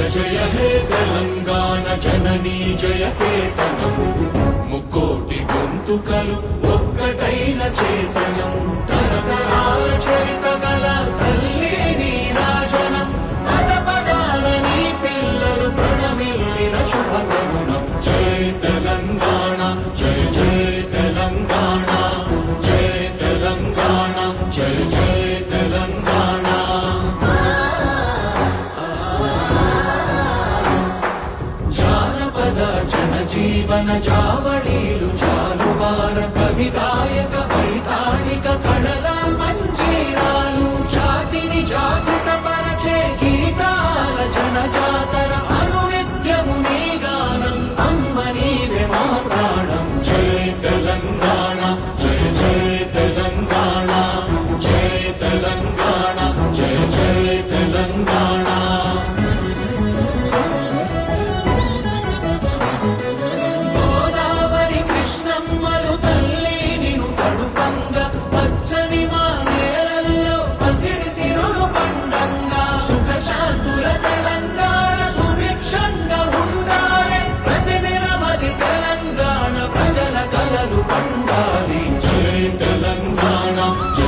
జయ జయ హే తెలంగాణ జననీ జయ కేతనము ముక్కోటి గొంతుకలు ఒక్కటైన చేతనము తరతరాల చరిత గల తల్లి నీ రాజనం. పద పదాల నీ పిల్లలు ప్రణమిల్లిన శుభతరుణం జయ తెలంగాణ జయ జయ తెలంగాణ. జయ తెలంగాణ జయ జయ జీవన జావళీలు జాలువార కవిదాయక వైతాళిక కళల మంజీరాలు జాతిని జాగృత పరచే గీతాల జనజాతర అనునిత్యము నీ గానం. అమ్మ నీవే మా తెలంగాణ జై